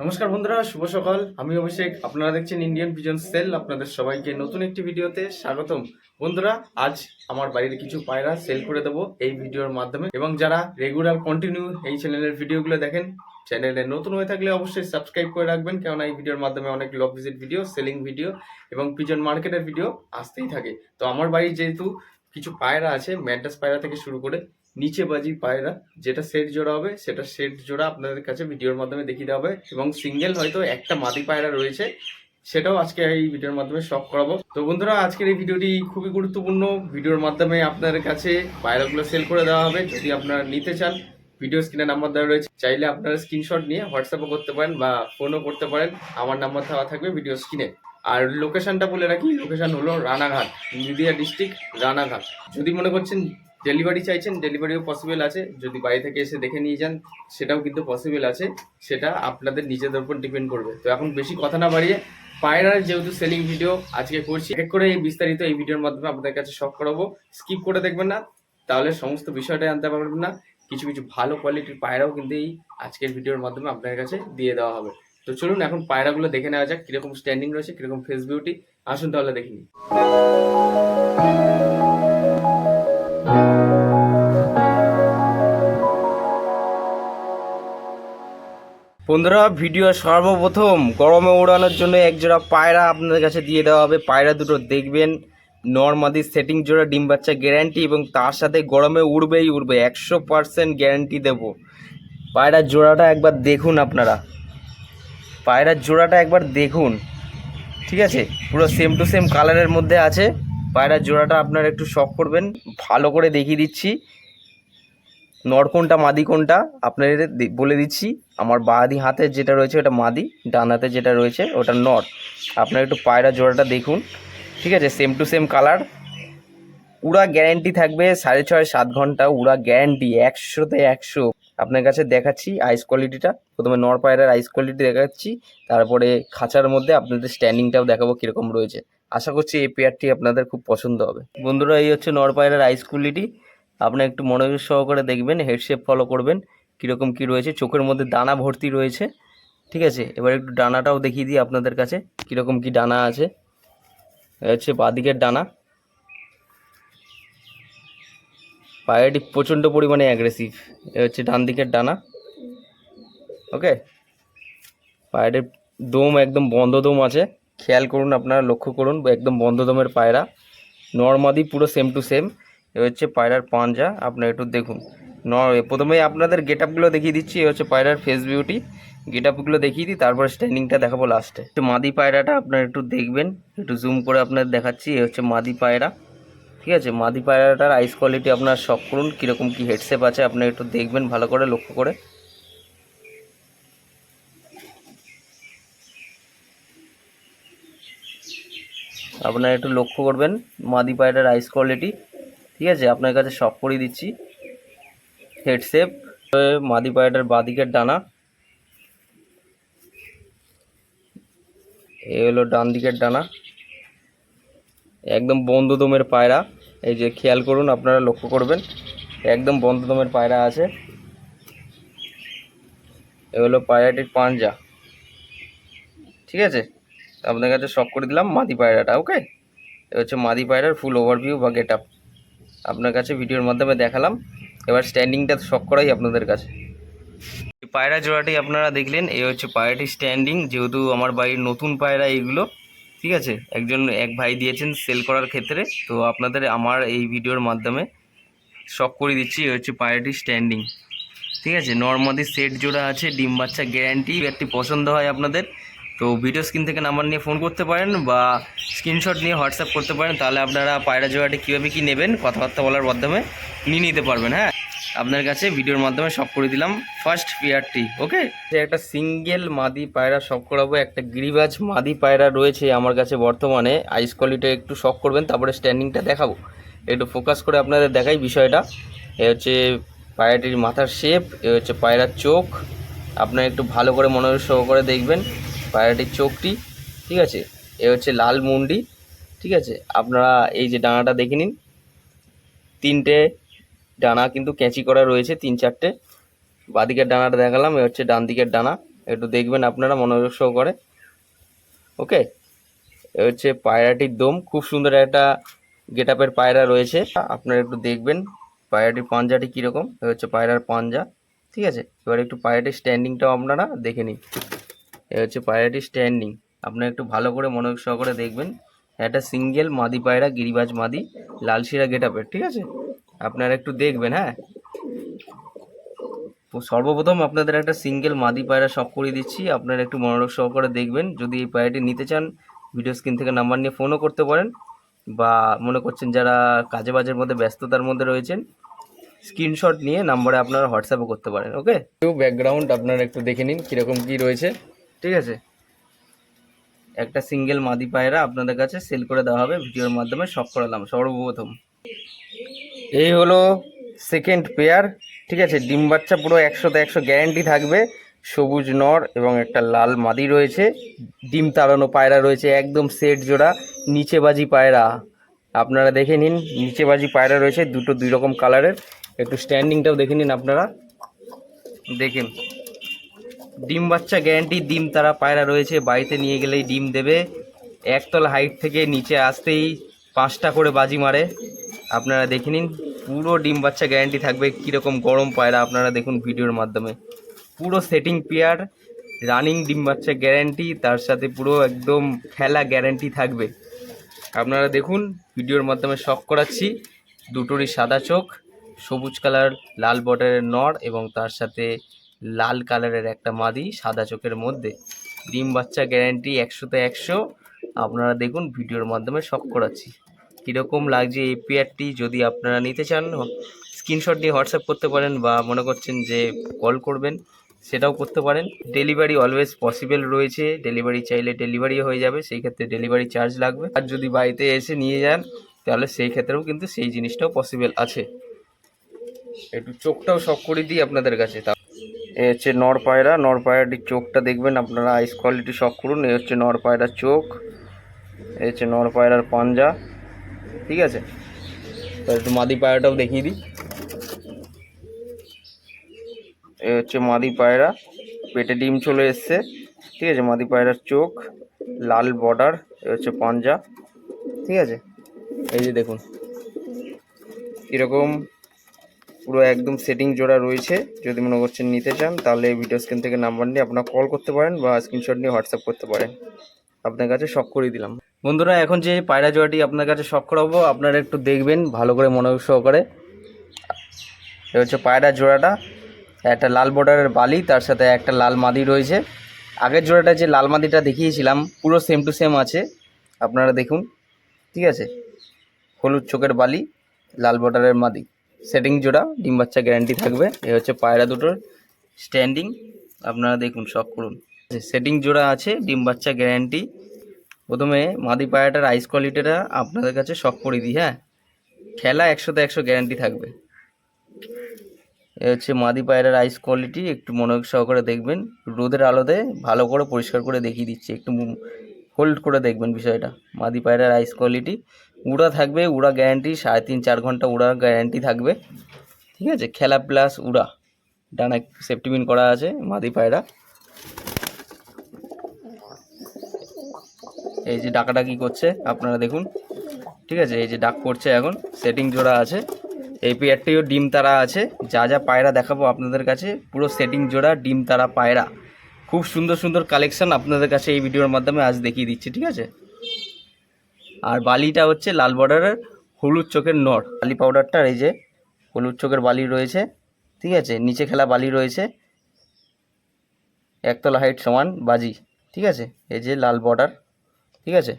নমস্কার বন্ধুরা, শুভ সকাল। আমি অভিষেক, আপনারা দেখছেন ইন্ডিয়ান পিজন সেল আপনাদের সবাইকে নতুন একটি ভিডিওতে স্বাগতম। বন্ধুরা, আজ আমার বাড়ির কিছু পায়রা সেল করে দেবো এই ভিডিওর মাধ্যমে। এবং যারা রেগুলার কন্টিনিউ এই চ্যানেলের ভিডিওগুলো দেখেন চ্যানেলে নতুন হয়ে থাকলে অবশ্যই সাবস্ক্রাইব করে রাখবেন, কেননা এই ভিডিওর মাধ্যমে অনেক লক ভিজিট ভিডিও সেলিং ভিডিও এবং পিজন মার্কেটের ভিডিও আসতেই থাকে। তো আমার বাড়ির যেহেতু কিছু পায়রা আছে ম্যাডাস পায়রা থেকে শুরু করে নিচে বাজি পায়রা, যেটা সেট জোড়া হবে, সেটা সেট জোড়া আপনাদের কাছে ভিডিওর মাধ্যমে দেখিয়ে দেওয়া হবে। এবং সিঙ্গেল হয়তো একটা মাদি পায়রা রয়েছে, সেটাও আজকে এই ভিডিওর মাধ্যমে শখ করাবো। তো বন্ধুরা, আজকের এই ভিডিওটি খুবই গুরুত্বপূর্ণ। ভিডিওর মাধ্যমে আপনাদের কাছে পায়রাগুলো সেল করে দেওয়া হবে, যদি আপনারা নিতে চান। ভিডিও স্ক্রিনে নাম্বার দেওয়া রয়েছে, চাইলে আপনারা স্ক্রিনশট নিয়ে হোয়াটসঅ্যাপও করতে পারেন বা ফোনও করতে পারেন। আমার নাম্বার দেওয়া থাকবে ভিডিও স্ক্রিনে আর লোকেশনটা বলে রাখি লোকেশন হলো রানাঘাট, নদিয়া ডিস্ট্রিক্ট রানাঘাট। যদি মনে করছেন ডেলিভারি চাইছেন ডেলিভারিও পসিবল আছে। যদি বাড়ি থেকে এসে দেখে নিয়ে যান, সেটাও কিন্তু পসিবল আছে। সেটা আপনাদের নিজেদের উপর ডিপেন্ড করবে। তো এখন বেশি কথা না বাড়িয়ে, পায়রার যেহেতু সেলিং ভিডিও আজকে করছি, এক করে এই বিস্তারিত এই ভিডিওর মাধ্যমে আপনাদের কাছে শখ করাবো। স্কিপ করে দেখবেন না, তাহলে সমস্ত বিষয়টাই আনতে পারবেন না। কিছু কিছু ভালো কোয়ালিটির পায়রাও কিন্তু এই আজকের ভিডিওর মাধ্যমে আপনাদের কাছে দিয়ে দেওয়া হবে। তো চলুন এখন পায়রাগুলো দেখে নেওয়া যাক, কীরকম স্ট্যান্ডিং রয়েছে, কীরকম ফেস বিউটি আসুন তাহলে দেখে বন্ধুরা, ভিডিও সর্বপ্রথম গরমে ওড়ানোর জন্য এক জোড়া পায়রা আপনাদের কাছে দিয়ে দেওয়া হবে। পায়রা দুটো দেখবেন, নর্মাদি সেটিং জোড়া, ডিম বাচ্চা গ্যারান্টি এবং তার সাথে গরমে উড়বেই উড়বে, একশো পারসেন্ট গ্যারান্টি দেবো। পায়রার জোড়াটা একবার দেখুন আপনারা। পায়রার জোড়াটা একবার দেখুন। ঠিক আছে? পুরো সেম টু সেম কালারের মধ্যে আছে। পায়রার জোড়াটা আপনারা একটু শখ করবেন। ভালো করে দেখিয়ে দিচ্ছি। নর কোনটা, মাদি কোনটা, আপনাদের বলে দিচ্ছি। আমার বাদি হাতে যেটা রয়েছে ওটা মাদি, ডান হাতে যেটা রয়েছে ওটা নর। আপনারা একটু পায়রা জোড়াটা দেখুন। ঠিক আছে সেম টু সেম কালার উড়া গ্যারেন্টি থাকবে সাড়ে ছয় সাত ঘণ্টা, উড়া গ্যারেন্টি একশোতে একশো। আপনার কাছে দেখাচ্ছি আইস কোয়ালিটিটা প্রথমে নর পায়রার আইস কোয়ালিটি দেখাচ্ছি, তারপরে খাঁচার মধ্যে আপনাদের স্ট্যান্ডিংটাও দেখাবো কীরকম রয়েছে। আশা করছি এই পেয়ারটি আপনাদের খুব পছন্দ হবে। বন্ধুরা, এই হচ্ছে নর পায়রার আইস কোয়ালিটি আপনি একটু মনোযোগ সহকারে দেখবেন হেডশেপ ফলো করবেন, কীরকম কী রয়েছে, চোখের মধ্যে দানা ভর্তি রয়েছে, ঠিক আছে? এবার একটু ডানাটাও দেখিয়ে দিই আপনাদের কাছে, কীরকম কী ডানা আছে। হচ্ছে বাদিকের ডানা। পায়রাটি প্রচণ্ড পরিমাণে অ্যাগ্রেসিভ এ হচ্ছে ডান। দিকের ডানা ওকে পায়রাটির দম একদম বন্ধ দম আছে। খেয়াল করুন, আপনারা লক্ষ্য করুন, একদম বন্ধ দমের পায়রা। নর্মাদি পুরো সেম টু সেম এ হচ্ছে পায়রার পাঞ্জা, আপনারা একটু দেখুন। ন প্রথমে আপনাদের গেট আপগুলো দেখিয়ে দিচ্ছি, এ হচ্ছে পায়রার ফেস বিউটি। গেট আপগুলো দেখিয়ে দিই, তারপর স্ট্যান্ডিংটা দেখাবো লাস্টে। একটু মাদি পায়রাটা আপনারা একটু দেখবেন, একটু জুম করে আপনাদের দেখাচ্ছি, এ হচ্ছে মাদি পায়রা। ঠিক আছে? মাদি পায়রাটার আইস কোয়ালিটি আপনার শখ করুন, কীরকম কী হেডসেপ আছে, আপনারা একটু দেখবেন, ভালো করে, লক্ষ্য করে। আপনারা একটু লক্ষ্য করবেন, মাদি পায়রার আইস কোয়ালিটি ঠিক আছে? আপনার কাছে শখ করে দিচ্ছি। হেড হেডসেপ মাদি পায়রাটার বাদিকের ডানা। এ হলো ডান দিকের ডানা। একদম বন্ধ দমের পায়রা। এই যে খেয়াল করুন, আপনারা লক্ষ্য করবেন, একদম বন্ধ দমের পায়রা আছে। এ হলো পায়রাটির পাঞ্জা। ঠিক আছে? আপনার কাছে শখ করে দিলাম মাদি পায়রাটা ওকে এ হচ্ছে মাদি পায়রার ফুল ওভারভিউ বা গেট আপ আপনার কাছে ভিডিওর মাধ্যমে দেখালাম। এবার স্ট্যান্ডিংটা শখ করাই আপনাদের কাছে। পায়রা জোড়াটি আপনারা দেখলেন, এই হচ্ছে পায়রাটি স্ট্যান্ডিং যেহেতু আমার বাড়ির নতুন পায়রা এইগুলো, ঠিক আছে? একজন, এক ভাই দিয়েছেন সেল করার ক্ষেত্রে, তো আপনাদের আমার এই ভিডিওর মাধ্যমে শখ করে দিচ্ছি, এই হচ্ছে পায়রাটি স্ট্যান্ডিং ঠিক আছে? নর্মাদি সেট জোড়া আছে, ডিম বাচ্চা গ্যারান্টি একটি পছন্দ হয় আপনাদের। তো ভিডিও স্ক্রিন থেকে নাম্বার নিয়ে ফোন করতে পারেন বা স্ক্রিনশট নিয়ে হোয়াটসঅ্যাপ করতে পারেন, তাহলে আপনারা পায়রা জোড়াটি কীভাবে কী নেবেন, কথাবার্তা বলার মাধ্যমে নিয়ে নিতে পারবেন হ্যাঁ? আপনার কাছে ভিডিওর মাধ্যমে সব করে দিলাম ফার্স্ট পেয়ারটি ওকে যে একটা সিঙ্গেল মাদি পায়রা সব করাবো, একটা গিরিবাজ মাদি পায়রা রয়েছে আমার কাছে বর্তমানে আইস কোয়ালিটি একটু শখ করবেন, তারপরে স্ট্যান্ডিংটা দেখাবো। একটু ফোকাস করে আপনাদের দেখাই বিষয়টা। এ হচ্ছে পায়রাটির মাথার শেপ এ হচ্ছে পায়রার চোখ। আপনারা একটু ভালো করে মনোযোগ সহকারে দেখবেন। পায়রাটির চোখটি, ঠিক আছে? এ হচ্ছে লাল মুন্ডি, ঠিক আছে? আপনারা এই যে ডানাটা দেখে নিন। তিনটে ডানা কিন্তু ক্যাঁচি করা রয়েছে, তিন চারটে। বাদিকের ডানাটা দেখালাম, এ হচ্ছে ডান দিকের ডানা। একটু দেখবেন আপনারা মনোযোগ সহ করে। ওকে? এ হচ্ছে পায়রাটির দম। খুব সুন্দর একটা গেট আপের পায়রা রয়েছে। আপনারা একটু দেখবেন, পায়রাটির পাঞ্জাটি কীরকম? এ হচ্ছে পায়রার পাঞ্জা, ঠিক আছে? এবার একটু পায়রাটির স্ট্যান্ডিংটাও আপনারা দেখে নিন। এ হচ্ছে পায়রাটির স্ট্যান্ডিং আপনারা একটু ভালো করে মনোযোগ সহকারে দেখবেন। একটা সিঙ্গেল মাদি পায়রা, গিরিবাজ মাদি, লালশিরা গেট আপের ঠিক আছে? আপনারা একটু দেখবেন হ্যাঁ? সর্বপ্রথম আপনাদের একটা সিঙ্গেল মাদি পায়রা শখ করে দিচ্ছি। আপনারা একটু মনোযোগ সহকারে দেখবেন। যদি এই পায়রাটি নিতে চান ভিডিও স্ক্রিন থেকে নাম্বার নিয়ে ফোনও করতে পারেন। বা মনে করছেন যারা কাজে বাজের মধ্যে, ব্যস্ততার মধ্যে রয়েছেন স্ক্রিনশট নিয়ে নাম্বারে আপনারা হোয়াটসঅ্যাপও করতে পারেন ওকে ব্যাকগ্রাউন্ড আপনারা একটু দেখে নিন, কীরকম কী রয়েছে। ঠিক আছে? একটা সিঙ্গেল মাদি পায়রা আপনাদের কাছে সেল করে দেওয়া হবে, ভিডিওর মাধ্যমে শখ করালাম, সর্বপ্রথম। এই হলো সেকেন্ড পেয়ার ঠিক আছে? ডিম বাচ্চা পুরো একশোতে একশো গ্যারেন্টি থাকবে। সবুজ নর এবং একটা লাল মাদি রয়েছে। ডিম তাড়ানো পায়রা রয়েছে, একদম সেট জোড়া নিচে বাজি পায়রা। আপনারা দেখে নিন নিচে বাজি পায়রা রয়েছে, দুটো দুই রকম কালারের একটু স্ট্যান্ডিংটাও দেখে নিন আপনারা। দেখেন ডিম বাচ্চা গ্যারান্টি ডিম তারা পায়রা রয়েছে, বাড়িতে নিয়ে গেলেই ডিম দেবে। একতলা হাইট থেকে নিচে আসতেই পাঁচটা করে বাজি মারে। আপনারা দেখে নিন, পুরো ডিম বাচ্চা গ্যারান্টি থাকবে, কীরকম গরম পায়রা, আপনারা দেখুন ভিডিওর মাধ্যমে। পুরো সেটিং পেয়ার রানিং ডিম বাচ্চা গ্যারান্টি তার সাথে পুরো একদম খেলা গ্যারান্টি থাকবে। আপনারা দেখুন, ভিডিওর মাধ্যমে শখ করাচ্ছি, দুটোরই সাদা চোখ, সবুজ কালার লাল বর্ডারের নর এবং তার সাথে লাল কালারের একটা মাদি সাদা চোখের মধ্যে। ডিম বাচ্চা গ্যারান্টি একশোতে একশো। আপনারা দেখুন, ভিডিওর মাধ্যমে শখ করাচ্ছি। কীরকম লাগছে এই পেয়ারটি যদি আপনারা নিতে চান স্ক্রিনশট নিয়ে হোয়াটসঅ্যাপ করতে পারেন বা মনে করছেন যে কল করবেন, সেটাও করতে পারেন। ডেলিভারি অলওয়েজ পসিবল রয়েছে। ডেলিভারি চাইলে ডেলিভারি হয়ে যাবে, সেই ক্ষেত্রে ডেলিভারি চার্জ লাগবে। আর যদি বাড়িতে এসে নিয়ে যান, তাহলে সেই ক্ষেত্রেও কিন্তু সেই জিনিসটাও পসিবল আছে। একটু চোখটাও শখ করে দিই আপনাদের কাছে। এ হচ্ছে নর পায়রা, নর পায়রাটির চোখটা দেখবেন, আপনারা আইস কোয়ালিটি শখ করুন, এ হচ্ছে নর পায়রার চোখ, এ হচ্ছে নর পায়রার পাঞ্জা, ঠিক আছে? একটু মাদি পায়রাটাও দেখিয়ে দিই। এ হচ্ছে মাদি পায়রা, পেটে ডিম চলে এসছে, ঠিক আছে? মাদি পায়রার চোখ, লাল বর্ডার এ হচ্ছে পাঞ্জা, ঠিক আছে? এই যে দেখুন, এরকম পুরো একদম সেটিং জোড়া রয়েছে। যদি মনে করছেন নিতে চান, তাহলে ভিডিও স্ক্রিন থেকে নাম্বার নিয়ে আপনারা কল করতে পারেন বা স্ক্রিনশট নিয়ে হোয়াটসঅ্যাপ করতে পারেন। আপনার কাছে শখ করে দিলাম। বন্ধুরা, এখন যে পায়রা জোড়াটি আপনার কাছে শখ করাবো, আপনারা একটু দেখবেন, ভালো করে মনোযোগ সহকারে। এ হচ্ছে পায়রা জোড়াটা। একটা লাল বর্ডারের বালি, তার সাথে একটা লাল মাদি রয়েছে। আগের জোড়াটা যে লাল মাদিটা দেখিয়েছিলাম, পুরো সেম টু সেম আছে। আপনারা দেখুন, ঠিক আছে? হলুদ চোখের বালি, লাল বর্ডারের মাদি। সেটিং জোড়া, ডিম বাচ্চা গ্যারান্টি থাকবে। এ হচ্ছে পায়রা দুটোর স্ট্যান্ডিং আপনারা দেখুন শখ করুন। সেটিং জোড়া আছে, ডিম বাচ্চা গ্যারান্টি প্রথমে মাদি পায়রাটার আইস কোয়ালিটিটা আপনাদের কাছে শখ করে দিই হ্যাঁ? খেলা একশোতে একশো গ্যারান্টি থাকবে। এ হচ্ছে মাদি পায়রার আইস কোয়ালিটি একটু মনোযোগ সহকারে দেখবেন। রোদের আলোতে ভালো করে পরিষ্কার করে দেখিয়ে দিচ্ছি, একটু হোল্ড করে দেখবেন বিষয়টা। মাদি পায়রার আইস কোয়ালিটি উড়া থাকবে, উড়া গ্যারান্টি সাড়ে তিন, চার ঘণ্টা উড়ার গ্যারান্টি থাকবে। ঠিক আছে? খেলা প্লাস উড়া। ডানা সেফটিবিন করা আছে, মাদি পায়রা। এই যে ডাকাডাকি করছে, আপনারা দেখুন। ঠিক আছে? এই যে ডাক করছে এখন সেটিং জোড়া আছে। এই পেয়ারটিও ডিম তারা আছে। যা যা পায়রা দেখাবো আপনাদের কাছে, পুরো সেটিং জোড়া, ডিম তারা পায়রা। খুব সুন্দর সুন্দর কালেকশন আপনাদের কাছে এই ভিডিওর মাধ্যমে আজ দেখিয়ে দিচ্ছি, ঠিক আছে? আর বালিটা হচ্ছে লাল বর্ডারের হলুদ চোখের নর। বালি পাউডারটার এই যে হলুদ চোখের বালি রয়েছে, ঠিক আছে? নিচে খেলা বালি রয়েছে। একতলা হাইট সমান বাজি, ঠিক আছে? এই যে লাল বর্ডার, ঠিক আছে?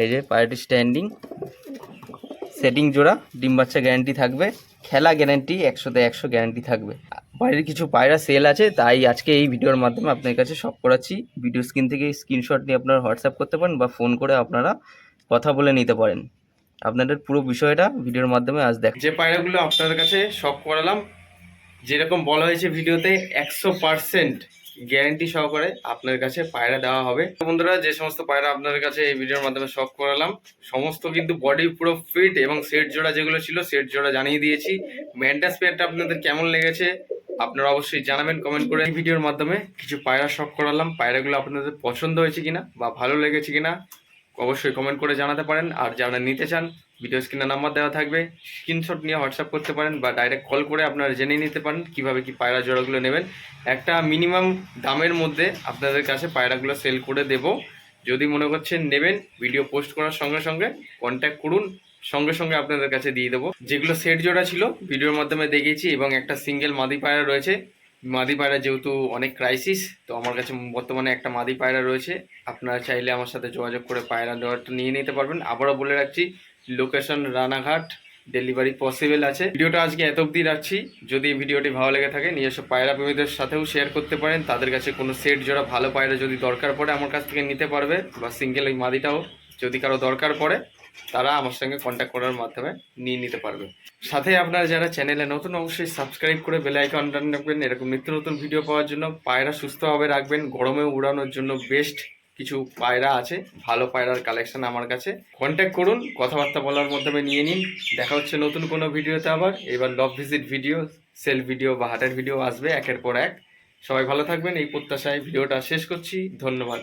এই যে পায়রাটি স্ট্যান্ডিং সেটিং জোড়া, ডিম বাচ্চা গ্যারান্টি থাকবে, খেলা গ্যারান্টি একশোতে একশো গ্যারান্টি থাকবে। বাইরের কিছু পায়রা সেল আছে, তাই আজকে এই ভিডিওর মাধ্যমে আপনার কাছে সব করাচ্ছি। ভিডিও স্ক্রিন থেকে স্ক্রিনশট নিয়ে আপনারা হোয়াটসঅ্যাপ করতে পারেন বা ফোন করে আপনারা কথা বলে নিতে পারেন। আপনাদের পুরো বিষয়টা ভিডিওর মাধ্যমে আজ দেখ যে পায়রাগুলো আপনাদের কাছে সব করালাম, যেরকম বলা হয়েছে ভিডিওতে, একশো পারসেন্ট গ্যারেন্টি সহকারে আপনার কাছে পায়রা দেওয়া হবে। বন্ধুরা, যে সমস্ত পায়রা আপনাদের কাছে এই ভিডিওর মাধ্যমে শখ করালাম, সমস্ত কিন্তু বডি পুরো ফিট এবং সেট জোড়া যেগুলো ছিল সেট জোড়া জানিয়ে দিয়েছি। ম্যান্টাস পেয়ারটা আপনাদের কেমন লেগেছে, আপনারা অবশ্যই জানাবেন কমেন্ট করে। এই ভিডিওর মাধ্যমে কিছু পায়রা শখ করালাম, পায়রাগুলো আপনাদের পছন্দ হয়েছে কিনা বা ভালো লেগেছে কিনা অবশ্যই কমেন্ট করে জানাতে পারেন। আর যারা নিতে চান ভিডিও স্ক্রিনে নাম্বার দেওয়া থাকবে। স্ক্রিনশট নিয়ে হোয়াটসঅ্যাপ করতে পারেন বা ডাইরেক্ট কল করে আপনারা জেনে নিতে পারেন কীভাবে কি পায়রা জোড়াগুলো নেবেন। একটা মিনিমাম দামের মধ্যে আপনাদের কাছে পায়রাগুলো সেল করে দেব। যদি মনে করছেন নেবেন ভিডিও পোস্ট করার সঙ্গে সঙ্গে কন্ট্যাক্ট করুন। সঙ্গে সঙ্গে আপনাদের কাছে দিয়ে দেবো। যেগুলো সেট জোড়া ছিল ভিডিওর মাধ্যমে দেখিয়েছি এবং একটা সিঙ্গেল মাদি পায়রা রয়েছে। মাদি পায়রা যেহেতু অনেক ক্রাইসিস তো আমার কাছে বর্তমানে একটা মাদি পায়রা রয়েছে। আপনারা চাইলে আমার সাথে যোগাযোগ করে পায়রা দেওয়ারটা নিয়ে নিতে পারবেন। আবারও বলে রাখছি লোকেশন রানাঘাট ডেলিভারি পসিবল আছে। ভিডিওটা আজকে এত অবধি রাখছি। যদি ভিডিওটি ভালো লেগে থাকে, নিজস্ব পায়রা প্রেমীদের সাথেও শেয়ার করতে পারেন। তাদের কাছে কোনো সেট জোড়া ভালো পায়রা যদি দরকার পড়ে আমার কাছ থেকে নিতে পারবে, বা সিঙ্গেল ওই মাদিটাও যদি কারও দরকার পড়ে। তারা আমার সঙ্গে কন্ট্যাক্ট করার মাধ্যমে নিয়ে নিতে পারবে। সাথে আপনারা যারা চ্যানেলে নতুন, অবশ্যই সাবস্ক্রাইব করে বেল আইকন রাখবেন। এরকম নিত্য নতুন ভিডিও পাওয়ার জন্য পায়রা সুস্থভাবে রাখবেন। গরমে উড়ানোর জন্য বেস্ট কিছু পায়রা আছে। ভালো পায়রার কালেকশন আমার কাছে। কন্ট্যাক্ট করুন, কথাবার্তা বলার মাধ্যমে নিয়ে নিন। দেখা হচ্ছে নতুন কোনো ভিডিওতে আবার। এবার love visit video sale video বা হাটের ভিডিও আসবে একের পর এক। সবাই ভালো থাকবেন। এই প্রত্যাশায় ভিডিওটা শেষ করছি। ধন্যবাদ.